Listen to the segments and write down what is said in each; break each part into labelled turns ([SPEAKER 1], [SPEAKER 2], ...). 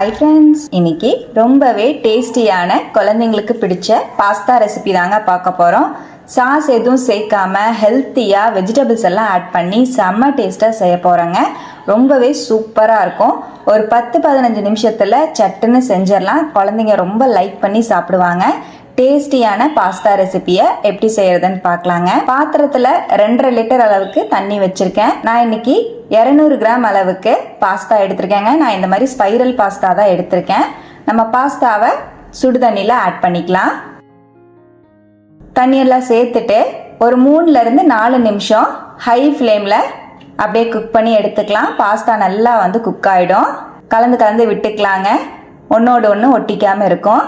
[SPEAKER 1] Hi friends இன்னைக்கு ரொம்பவே டேஸ்டியான குழந்தைங்களுக்கு பிடிச்ச பாஸ்தா ரெசிபி தாங்க பார்க்க போகிறோம் சாஸ் எதுவும் சேர்க்காம ஹெல்த்தியாக வெஜிடபிள்ஸ் எல்லாம் ஆட் பண்ணி செம்ம டேஸ்ட்டாக செய்ய போகிறோங்க ரொம்பவே சூப்பராக இருக்கும். ஒரு பத்து பதினஞ்சு நிமிஷத்தில் சட்டுன்னு செஞ்சிடலாம். குழந்தைங்க ரொம்ப லைக் பண்ணி சாப்பிடுவாங்க. டேஸ்டியான பாஸ்தா ரெசிபியை எப்படி செய்யறதுன்னு பார்க்கலாங்க. பாத்திரத்தில் ரெண்டரை லிட்டர் அளவுக்கு தண்ணி வச்சிருக்கேன். நான் இன்னைக்கு இரநூறு கிராம் அளவுக்கு பாஸ்தா எடுத்திருக்கேங்க. நான் இந்த மாதிரி ஸ்பைரல் பாஸ்தா தான் எடுத்திருக்கேன். நம்ம பாஸ்தாவை சுடு தண்ணியில் ஆட் பண்ணிக்கலாம் தண்ணியெல்லாம் சேர்த்துட்டு ஒரு மூணுலேருந்து நாலு நிமிஷம் ஹை ஃப்ளேமில் அப்படியே குக் பண்ணி எடுத்துக்கலாம். பாஸ்தா நல்லா வந்து குக் ஆகிடும் கலந்து கலந்து விட்டுக்கலாங்க. ஒன்றோடு ஒன்று ஒட்டிக்காமல் இருக்கும்.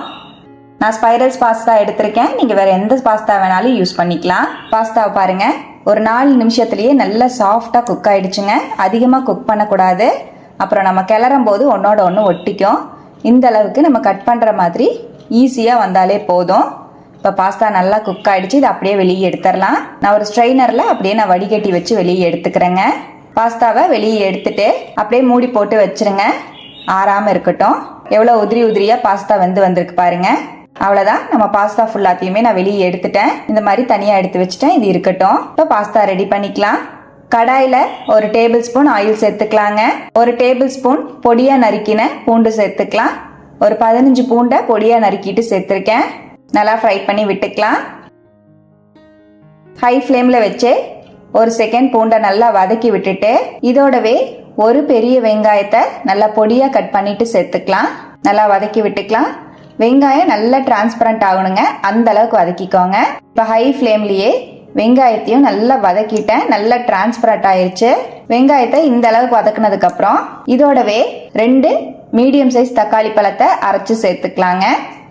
[SPEAKER 1] நான் ஸ்பைரல்ஸ் பாஸ்தா எடுத்திருக்கேன். நீங்கள் வேறு எந்த பாஸ்தா வேணாலும் யூஸ் பண்ணிக்கலாம். பாஸ்தாவை பாருங்கள் ஒரு நாலு நிமிஷத்துலேயே நல்லா சாஃப்டாக குக் ஆகிடுச்சுங்க அதிகமாக குக் பண்ணக்கூடாது. அப்புறம் நம்ம கிளறும் போது ஒன்றோட ஒன்று ஒட்டிக்கும். இந்த அளவுக்கு நம்ம கட் பண்ணுற மாதிரி ஈஸியாக வந்தாலே போதும். இப்போ பாஸ்தா நல்லா குக் ஆகிடுச்சு இதை அப்படியே வெளியே எடுத்துடலாம். நான் ஒரு ஸ்ட்ரைனரில் அப்படியே நான் வடிகட்டி வச்சு வெளியே எடுத்துக்கிறேங்க. பாஸ்தாவை வெளியே எடுத்துட்டு அப்படியே மூடி போட்டு வச்சுருங்க. ஆறாமல் இருக்கட்டும். எவ்வளோ உதிரி உதிரியாக பாஸ்தா வந்து வந்திருக்கு பாருங்கள் அவ்வளோதான் நம்ம பாஸ்தா ஃபுல்லாத்தையுமே நான் வெளியே எடுத்துட்டேன். இந்த மாதிரி தனியாக எடுத்து வச்சுட்டேன். இது இருக்கட்டும். இப்போ பாஸ்தா ரெடி பண்ணிக்கலாம். கடாயில் ஒரு டேபிள் ஸ்பூன் ஆயில் சேர்த்துக்கலாங்க. ஒரு டேபிள் ஸ்பூன் பொடியாக நறுக்கின பூண்டு சேர்த்துக்கலாம். ஒரு பதினஞ்சு பூண்டை பொடியாக நறுக்கிட்டு சேர்த்துருக்கேன். நல்லா ஃப்ரை பண்ணி விட்டுக்கலாம். ஹை ஃப்ளேமில் வச்சு ஒரு செகண்ட் பூண்டை நல்லா வதக்கி விட்டுட்டு இதோடவே ஒரு பெரிய வெங்காயத்தை நல்லா பொடியாக கட் பண்ணிட்டு சேர்த்துக்கலாம். நல்லா வதக்கி விட்டுக்கலாம். வெங்காயம் நல்லா டிரான்ஸ்பரண்ட் ஆகணுங்க. அந்த அளவுக்கு வதக்கிக்கோங்க. இப்போ ஹை ஃப்ளேம்லேயே வெங்காயத்தையும் நல்லா வதக்கிட்டேன். நல்லா டிரான்ஸ்பரண்ட் ஆயிடுச்சு வெங்காயத்தை இந்த அளவுக்கு வதக்குனதுக்கு அப்புறம் இதோடவே ரெண்டு மீடியம் சைஸ் தக்காளி பழத்தை அரைச்சு சேர்த்துக்கலாங்க.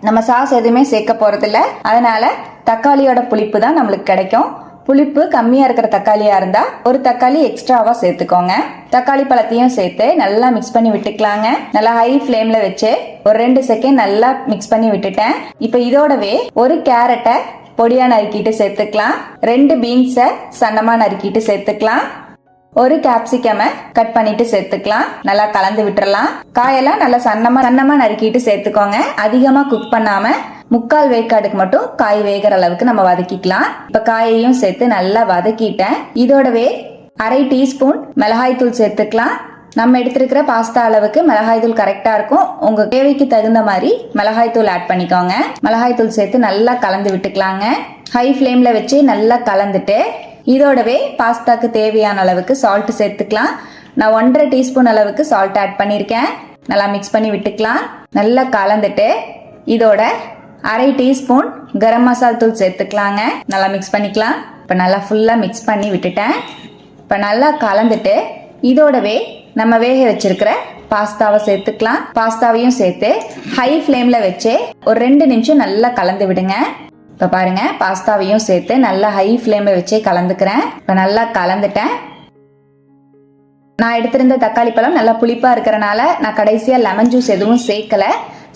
[SPEAKER 1] நம்ம சாஸ் எதுவுமே சேர்க்க போறதில்ல. அதனால தக்காளியோட புளிப்பு தான் நம்மளுக்கு கிடைக்கும். புளிப்பு கம்மியா இருக்கிற தக்காளியா இருந்தா ஒரு தக்காளி எக்ஸ்ட்ராவா சேர்த்துக்கோங்க. தக்காளி பழத்தையும் சேர்த்து நல்லா மிக்ஸ் பண்ணி விட்டுக்கலாங்க. நல்லா ஹை ஃப்ளேம்ல வச்சு ஒரு ரெண்டு செகண்ட் நல்லா மிக்ஸ் பண்ணி விட்டுட்டேன். இப்போ இதோடவே ஒரு கேரட்டை பொடியா நறுக்கிட்டு சேர்த்துக்கலாம். ரெண்டு பீன்ஸை சன்னமா நறுக்கிட்டு சேர்த்துக்கலாம். ஒரு கேப்சிகம கட் பண்ணிட்டு சேர்த்துக்கலாம். நல்லா கலந்து விட்டுறலாம். காயெல்லாம் நல்லா சன்னமா சன்னமா நறுக்கிட்டு சேர்த்துக்கோங்க. அதிகமா குக் பண்ணாம முக்கால் வேக்காடுக்கு மட்டும் காய் வேகிற அளவுக்கு நம்ம வதக்கிக்கலாம். இப்ப காயையும் சேர்த்து நல்லா வதக்கிட்டேன். இதோடவே அரை டீஸ்பூன் மிளகாய் தூள் சேர்த்துக்கலாம். நம்ம எடுத்திருக்கிற பாஸ்தா அளவுக்கு மிளகாய் தூள் கரெக்டா இருக்கும். உங்க தேவைக்கு தகுந்த மாதிரி மிளகாய் தூள் ஆட் பண்ணிக்கோங்க. மிளகாய் தூள் சேர்த்து நல்லா கலந்து விட்டுக்கலாங்க. ஹை ஃப்ளேம்ல வச்சு நல்லா கலந்துட்டு இதோடவே பாஸ்தாக்கு தேவையான அளவுக்கு சால்ட் சேர்த்துக்கலாம். நான் ஒன்றரை டீஸ்பூன் அளவுக்கு சால்ட் ஆட் பண்ணியிருக்கேன் நல்லா மிக்ஸ் பண்ணி விட்டுக்கலாம். நல்லா கலந்துட்டு இதோட அரை டீஸ்பூன் கரம் மசால் தூள் சேர்த்துக்கலாங்க. நல்லா மிக்ஸ் பண்ணிக்கலாம். இப்போ நல்லா ஃபுல்லாக மிக்ஸ் பண்ணி விட்டுட்டேன். இப்போ நல்லா கலந்துட்டு இதோடவே நம்ம வேக வச்சிருக்கிற பாஸ்தாவை சேர்த்துக்கலாம். பாஸ்தாவையும் சேர்த்து ஹை ஃப்ளேமில் வச்சு ஒரு ரெண்டு நிமிஷம் நல்லா கலந்து விடுங்க. இப்போ பாருங்க பாஸ்தாவையும் சேர்த்து நல்லா ஹை ஃப்ளேமில் வச்சே கலந்துக்கிறேன். இப்போ நல்லா கலந்துட்டேன். நான் எடுத்திருந்த தக்காளி பழம் நல்லா புளிப்பாக இருக்கிறனால நான் கடைசியாக லெமன் ஜூஸ் எதுவும் சேர்க்கல.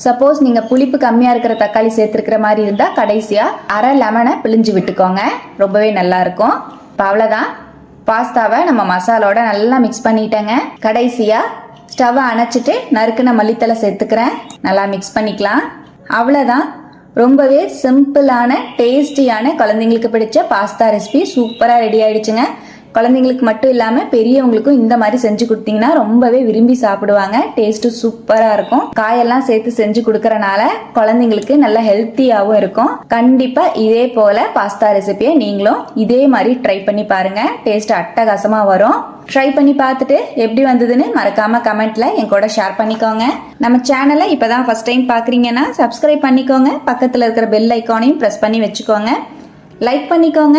[SPEAKER 1] சப்போஸ் நீங்கள் புளிப்பு கம்மியாக இருக்கிற தக்காளி சேர்த்துருக்கிற மாதிரி இருந்தால் கடைசியாக அரை லெமனை பிழிஞ்சு விட்டுக்கோங்க. ரொம்பவே நல்லா இருக்கும். இப்போ அவ்வளோதான் பாஸ்தாவை நம்ம மசாலோட நல்லா மிக்ஸ் பண்ணிட்டேங்க. கடைசியாக ஸ்டவ்வை அணைச்சிட்டு நறுக்குன மல்லித்தலை சேர்த்துக்கிறேன். நல்லா மிக்ஸ் பண்ணிக்கலாம். அவ்வளோதான் ரொம்பவே சிம்பிளான டேஸ்டியான குழந்தைங்களுக்கு பிடிச்ச பாஸ்தா ரெசிபி சூப்பராக ரெடி ஆயிடுச்சுங்க. குழந்தைங்களுக்கு மட்டும் இல்லாமல் பெரியவங்களுக்கும் இந்த மாதிரி செஞ்சு கொடுத்தீங்கன்னா ரொம்பவே விரும்பி சாப்பிடுவாங்க. டேஸ்ட்டு சூப்பராக இருக்கும். காயெல்லாம் சேர்த்து செஞ்சு கொடுக்கறனால குழந்தைங்களுக்கு நல்ல ஹெல்த்தியாகவும் இருக்கும். கண்டிப்பாக இதே போல் பாஸ்தா ரெசிபியை நீங்களும் இதே மாதிரி ட்ரை பண்ணி பாருங்க. டேஸ்ட் அட்டகாசமாக வரும். ட்ரை பண்ணி பார்த்துட்டு எப்படி வந்ததுன்னு மறக்காம கமெண்ட்ல என் கூட ஷேர் பண்ணிக்கோங்க. நம்ம சேனலை இப்போதான் ஃபர்ஸ்ட் டைம் பார்க்குறீங்கன்னா சப்ஸ்கிரைப் பண்ணிக்கோங்க. பக்கத்தில் இருக்கிற பெல் ஐக்கானையும் ப்ரெஸ் பண்ணி வச்சுக்கோங்க. லைக் பண்ணிக்கோங்க.